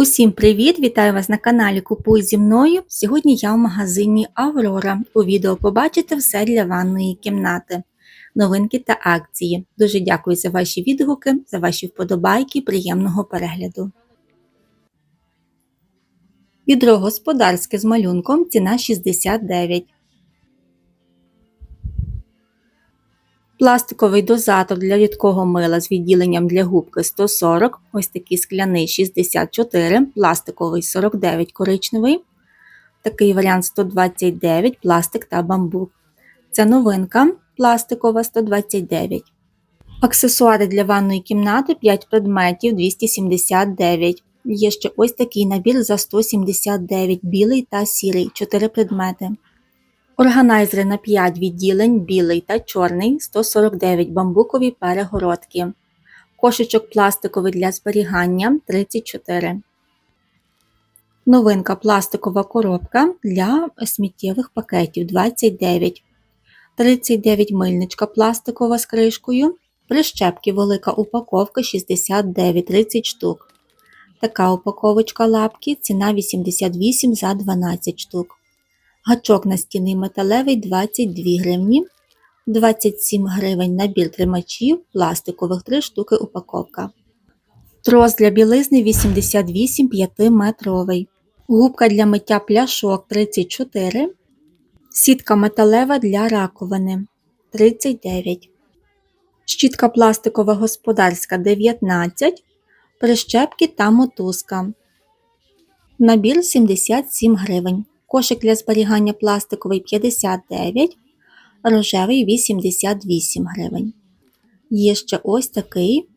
Усім привіт! Вітаю вас на каналі Купуй зі мною. Сьогодні я в магазині Аврора. У відео побачите все для ванної кімнати, новинки та акції. Дуже дякую за ваші відгуки, за ваші вподобайки, приємного перегляду. Відро господарське з малюнком ціна 69. Пластиковий дозатор для рідкого мила з відділенням для губки 140, ось такий скляний 64, пластиковий 49 коричневий, такий варіант 129, пластик та бамбук. Це новинка пластикова 129. Аксесуари для ванної кімнати 5 предметів 279. Є ще ось такий набір за 179 білий та сірий 4 предмети. Органайзери на 5 відділень білий та чорний 149 бамбукові перегородки. Кошечок пластиковий для зберігання 34. Новинка пластикова коробка для сміттєвих пакетів 29. 39 мильничка пластикова з кришкою. Прищепки велика упаковка 69 30 штук. Така упаковочка лапки ціна 88 за 12 штук. Гачок настінний металевий 22 гривні, 27 гривень набір тримачів, пластикових 3 штуки упаковка. Трос для білизни 88 5-метровий. Губка для миття пляшок 34. Сітка металева для раковини 39. Щітка пластикова господарська 19. Прищепки та мотузка. Набір 77 гривень. Кошик для зберігання пластиковий 59, рожевий 88 гривень. Є ще ось такий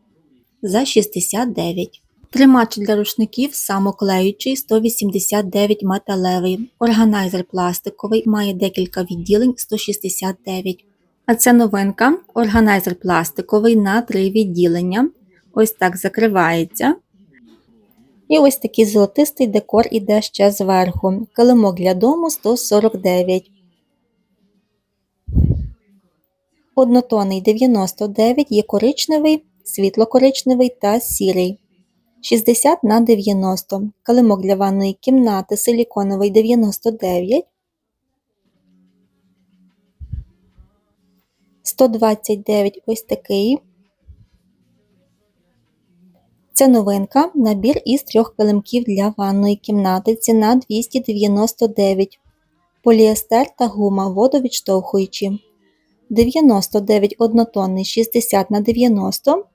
за 69. Тримач для рушників самоклеючий 189 металевий. Органайзер пластиковий має декілька відділень 169. А це новинка. Органайзер пластиковий на 3 відділення. Ось так закривається. І ось такий золотистий декор іде ще зверху. Килимок для дому 149. Однотонний 99 є коричневий, світло-коричневий та сірий. 60 на 90. Килимок для ванної кімнати силіконовий 99. 129 ось такий. Це новинка, набір із трьох килимків для ванної кімнати. Ціна 299. Поліестер та гума водовідштовхуючі. 99 однотонний 60 на 90.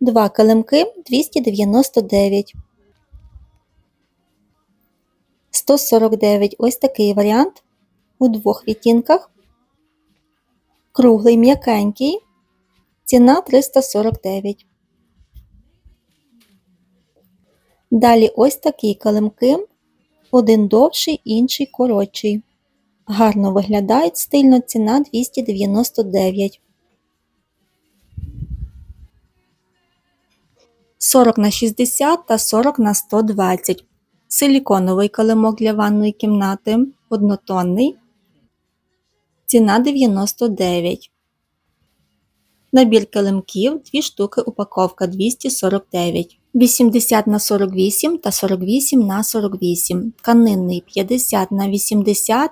Два килимки 299. 149 ось такий варіант. У двох відтінках. Круглий м'якенький. Ціна 349. Далі ось такі килимки, один довший, інший коротший. Гарно виглядають стильно ціна 299. 40 на 60 та 40 на 120. Силіконовий килимок для ванної кімнати. Однотонний. Ціна 99. Набір килимків 2 штуки упаковка 249. 80 на 48 та 48 на 48. Тканинний 50 на 80.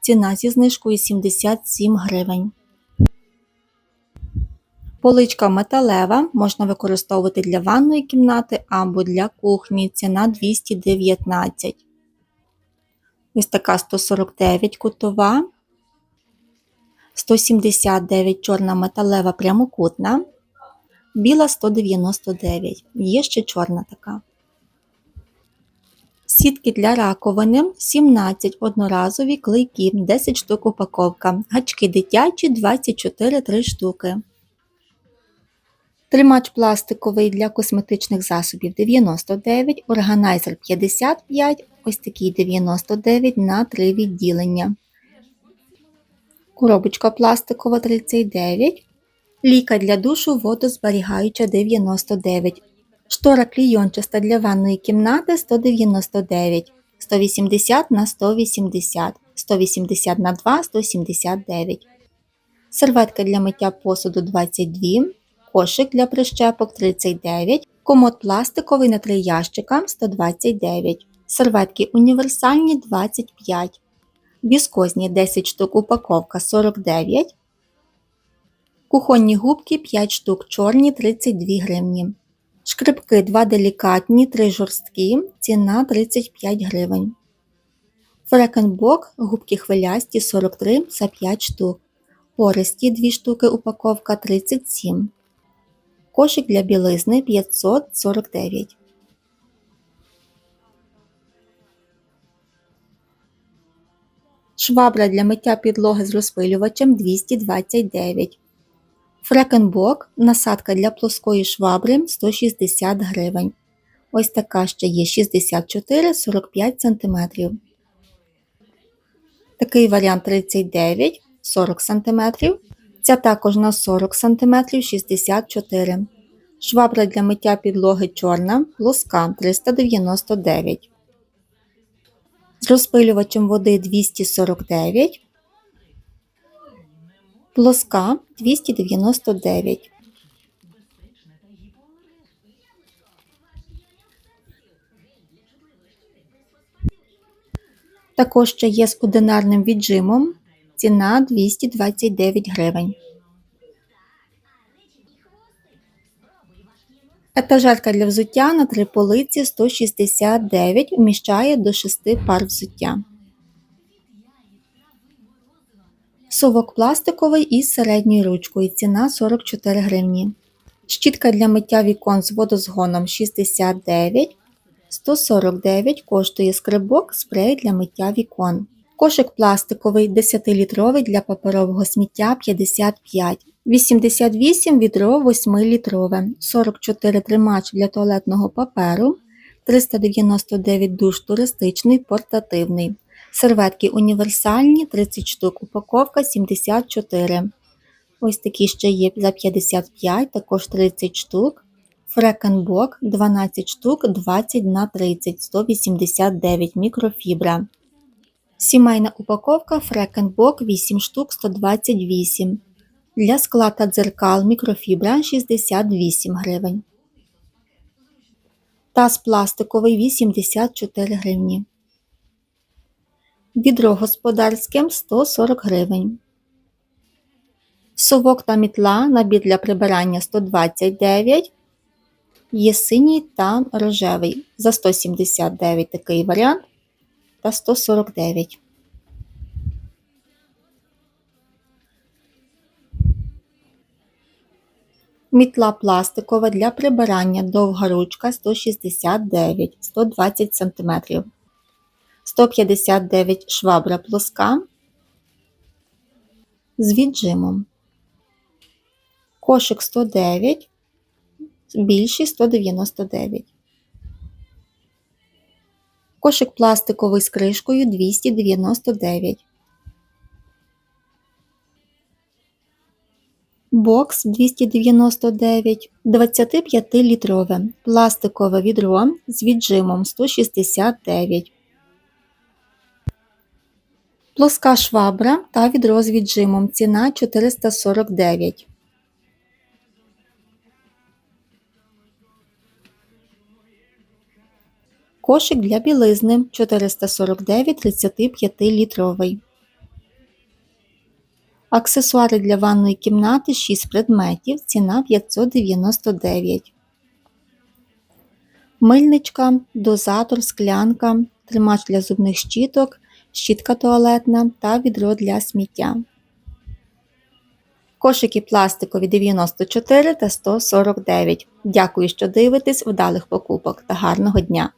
Ціна зі знижкою 77 гривень. Поличка металева можна використовувати для ванної кімнати або для кухні. Ціна 219. Ось така 149 кутова. 179 чорна металева прямокутна біла 199, є ще чорна така. Сітки для раковини 17 одноразові клейки, 10 штук упаковка, гачки дитячі 24 3 штуки. Тримач пластиковий для косметичних засобів 99, органайзер 55, ось такий 99 на 3 відділення. Коробочка пластикова 39, Ліка для душу водозберігаюча 99. Штора клійончаста для ванної кімнати 199, 180 на 180, 180 на 2 179. Серветка для миття посуду 22, кошик для прищепок 39, Комод пластиковий на 3 ящика 129. Серветки універсальні 25. Віскозні 10 штук упаковка 49. Кухонні губки 5 штук чорні 32 гривні. Шкрипки 2 делікатні, 3 жорсткі, ціна 35 гривень. Фрекенбок, губки хвилясті 43 за 5 штук. Пористі 2 штуки упаковка 37. Кошик для білизни 549. Швабра для миття підлоги з розпилювачем 229. Фрекенбок насадка для плоскої швабри 160 гривень. Ось така ще є 64-45 см. Такий варіант 39 40 см. Ця також на 40 см 64 Швабра для миття підлоги чорна, плоска 399 З розпилювачем води 249 Плоска 299 Також ще є з одинарним віджимом. Ціна 229 гривень. Етажерка для взуття на три полиці 169 вміщає до 6 пар взуття. Совок пластиковий із середньою ручкою. Ціна 44 гривні. Щітка для миття вікон з водозгоном 69 149 коштує скрибок спрей для миття вікон. Кошик пластиковий 10-літровий для паперового сміття 55, 88 відро 8-літрове, 44 тримач для туалетного паперу, 399 душ туристичний портативний. Серветки універсальні 30 штук, упаковка 74. Ось такі ще є за 55, також 30 штук. Фрекенбок 12 штук 20 на 30 189 мікрофібра. Сімейна упаковка Фрекенбок 8 штук 128. Для скла та дзеркал мікрофібра 68 гривень. Таз пластиковий 84 гривні. Відро господарське 140 гривень. Совок та мітла набір для прибирання 129 Є синій та рожевий. За 179 такий варіант та 149. Мітла пластикова для прибирання довга ручка 169 120 см. 159 швабра плоска з віджимом. Кошик 109 більший 199. Кошик пластиковий з кришкою 299. Бокс 299, 25-літрове, пластикове відро з віджимом 169. Плоска швабра та відро з віджимом. Ціна 449. Кошик для білизни 449 35 літровий. Аксесуари для ванної кімнати 6 предметів. Ціна 599. Мильничка, дозатор, склянка, тримач для зубних щіток, щітка туалетна та відро для сміття. Кошики пластикові 94 та 149. Дякую, що дивитесь, вдалих покупок та гарного дня!